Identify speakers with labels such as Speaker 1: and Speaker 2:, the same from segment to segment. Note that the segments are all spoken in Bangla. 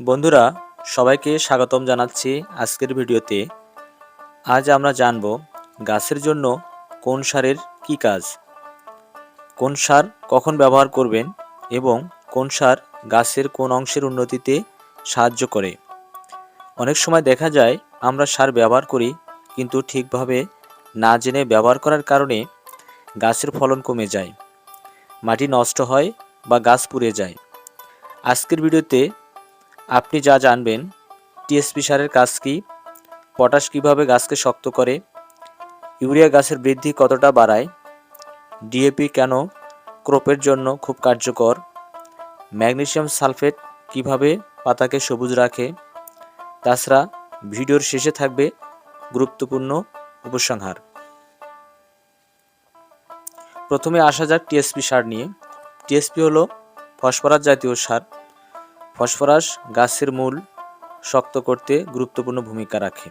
Speaker 1: বন্ধুরা, সবাইকে স্বাগতম জানাচ্ছি আজকের ভিডিওতে। আজ আমরা জানব গাছের জন্য কোন সারের কি কাজ, কোন সার কখন ব্যবহার করবেন এবং কোন সার গাছের কোন অংশের উন্নতিতে সাহায্য করে। অনেক সময় দেখা যায় আমরা সার ব্যবহার করি কিন্তু ঠিকভাবে না জেনে ব্যবহার করার কারণে গাছের ফলন কমে যায়, মাটি নষ্ট হয় বা গাছ পুড়ে যায়। আজকের ভিডিওতে আপনি যা জানবেন, টিএসপি সারের কাজ কী, পটাশ কীভাবে গাছকে শক্ত করে, ইউরিয়া গাছের বৃদ্ধি কতটা বাড়ায়, ডিএপি কেন, ক্রপের জন্য খুব কার্যকর, ম্যাগনেসিয়াম সালফেট কীভাবে পাতাকে সবুজ রাখে, তাছাড়া ভিডিওর শেষে থাকবে গুরুত্বপূর্ণ উপসংহার। প্রথমে আসা যাক টিএসপি সার নিয়ে। টিএসপি হলো ফসফরাস জাতীয় সার। ফসফরাস গাছের মূল শক্ত করতে গুরুত্বপূর্ণ ভূমিকা রাখে।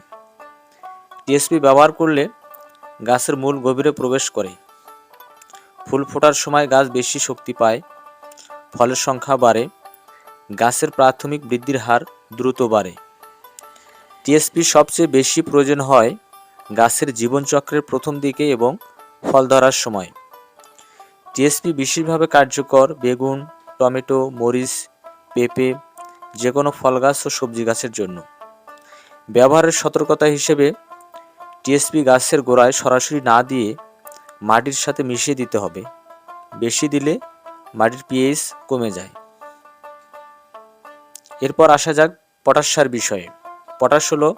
Speaker 1: টিএসপি ব্যবহার করলে গাছের মূল গভীরে প্রবেশ করে। ফুল ফোটার সময় গাছ বেশি শক্তি পায়, ফলের সংখ্যা বাড়ে, গাছের প্রাথমিক বৃদ্ধির হার দ্রুত বাড়ে। টিএসপি সবচেয়ে বেশি প্রয়োজন হয় গাছের জীবনচক্রের প্রথম দিকে এবং ফল ধরার সময়। টিএসপি বিশেষভাবে কার্যকর বেগুন, টমেটো, মরিচ পেঁপে যে কোনো ফল গাছ ও সবজি গাছের জন্য। ব্যবহারের সতর্কতা হিসেবে টিএসপি গাছের গোড়ায় সরাসরি না দিয়ে মাটির সাথে মিশিয়ে দিতে হবে। বেশি দিলে মাটির পিএইচ কমে যায়। এরপর আসা যাক পটাশ সার বিষয়ে। পটাশ হলো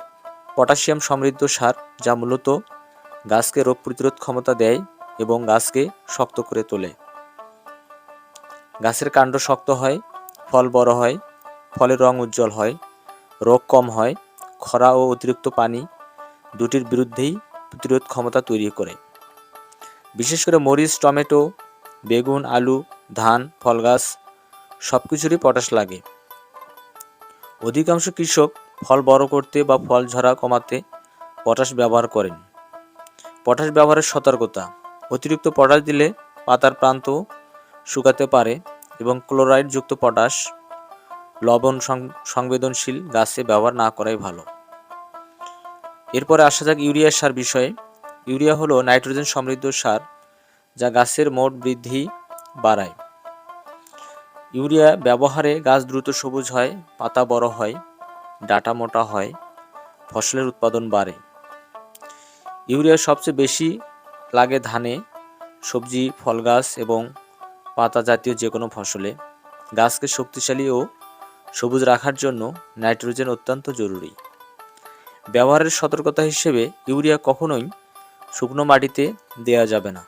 Speaker 1: পটাশিয়াম সমৃদ্ধ সার যা মূলত গাছকে রোগ প্রতিরোধ ক্ষমতা দেয় এবং গাছকে শক্ত করে তোলে। গাছের কাণ্ড শক্ত হয় ফল বড় হয়, ফলের রং উজ্জ্বল হয়, রোগ কম হয়, খরা ও অতিরিক্ত পানি দুটির বিরুদ্ধেই প্রতিরোধ ক্ষমতা তৈরি করে। বিশেষ করে মরিচ, টমেটো, বেগুন, আলু, ধান ফল গাছ সব কিছুরই পটাশ লাগে। অধিকাংশ কৃষক ফল বড় করতে বা ফল ঝরা কমাতে পটাশ ব্যবহার করেন। পটাশ ব্যবহারের সতর্কতা, অতিরিক্ত পটাশ দিলে পাতার প্রান্ত শুকাতে পারে এবং ক্লোরাইডযুক্ত পটাশ লবণ সংবেদনশীল গাছে ব্যবহার না করাই ভালো। এরপরে আসা যাক ইউরিয়া সার বিষয়ে। ইউরিয়া হলো নাইট্রোজেন সমৃদ্ধ সার যা গাছের মোট বৃদ্ধি বাড়ায়। ইউরিয়া ব্যবহারে গাছ দ্রুত সবুজ হয়, পাতা বড় হয়, ডাটা মোটা হয়, ফসলের উৎপাদন বাড়ে। ইউরিয়া সবচেয়ে বেশি লাগে ধানে, সবজি, ফল গাছ এবং পাতা জাতীয় যে কোনো ফসলে গাছকে শক্তিশালী ও সবুজ রাখার জন্য নাইট্রোজেন অত্যন্ত জরুরি। ব্যবহারের সতর্কতা হিসেবে ইউরিয়া কখনোই শুকনো মাটিতে দেওয়া যাবে না।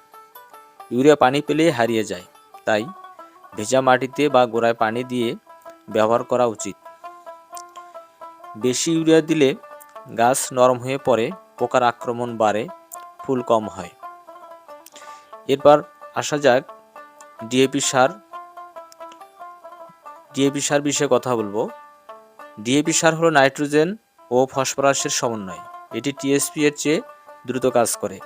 Speaker 1: ইউরিয়া পানি পেলেই হারিয়ে যায়, তাই ভেজা মাটিতে বা গোড়ায় পানি দিয়ে ব্যবহার করা উচিত। বেশি ইউরিয়া দিলে গাছ নরম হয়ে পড়ে, পোকার আক্রমণ বাড়ে, ফুল কম হয়। এরপর আসা যাক ডিএপি সার ডিএপি সার বিষয়ে কথা বলব। ডিএপি সার হলো নাইট্রোজেন ও ফসফরাসের সমন্বয়। এটি টিএসপি এর চেয়ে দ্রুত কাজ করে।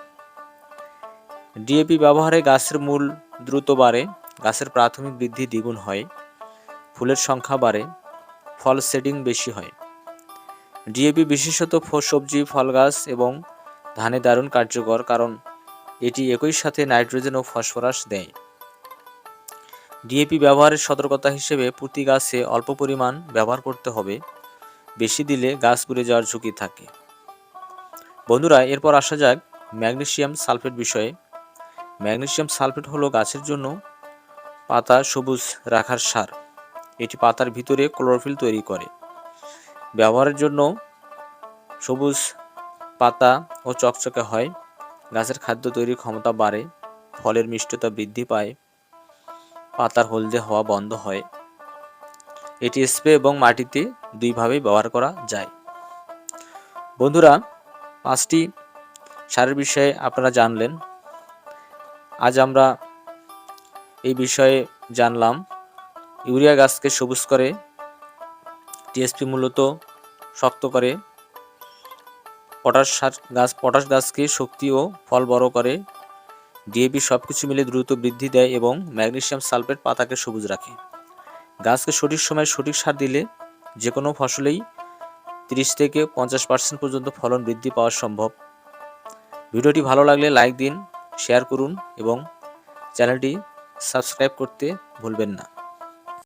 Speaker 1: ডিএপি ব্যবহারে গাছের মূল দ্রুত বাড়ে, গাছের প্রাথমিক বৃদ্ধি দ্বিগুণ হয়, ফুলের সংখ্যা বাড়ে, ফল সেটিং বেশি হয়। ডিএপি বিশেষত সবজি ফল গাছ এবং ধানে দারুণ কার্যকর, কারণ এটি একই সাথে নাইট্রোজেন ও ফসফরাস দেয়। ডিএপি ব্যবহারের সতর্কতা হিসেবে প্রতি গাছে অল্প পরিমাণ ব্যবহার করতে হবে। বেশি দিলে গাছ পুড়ে যাওয়ার ঝুঁকি থাকে। বন্ধুরা, এরপর আসা যাক ম্যাগনেসিয়াম সালফেট বিষয়ে। ম্যাগনেসিয়াম সালফেট হলো গাছের জন্য পাতা সবুজ রাখার সার। এটি পাতার ভিতরে ক্লোরোফিল তৈরি করে। ব্যবহারের জন্য সবুজ পাতা ও চকচকে হয়। গাছের খাদ্য তৈরির ক্ষমতা বাড়ে, ফলের মিষ্টতা বৃদ্ধি পায়। পাতার হলদে হওয়া বন্ধ হয়। এটি স্প্রে এবং মাটিতে দুইভাবেই ব্যবহার করা যায়। বন্ধুরা, পাঁচটি সারের বিষয়ে আপনারা জানলেন। আজ আমরা এই বিষয়ে জানলাম, ইউরিয়া গাছকে সবুজ করে, টিএসপি মূলত শক্ত করে, পটাশ সার গাছ, পটাশ গাছকে শক্তি ও ফল বড় করে ডিএপি সব কিছু মিলে দ্রুত বৃদ্ধি দেয় এবং ম্যাগনেসিয়াম সালফেট পাতাকে সবুজ রাখে। গাছকে সঠিক সময়ে সঠিক সার দিলে যে কোনো ফসলেই তিরিশ থেকে পঞ্চাশ পার্সেন্ট পর্যন্ত ফলন বৃদ্ধি পাওয়া সম্ভব। ভিডিওটি ভালো লাগলে লাইক দিন, শেয়ার করুন এবং চ্যানেলটি সাবস্ক্রাইব করতে ভুলবেন না।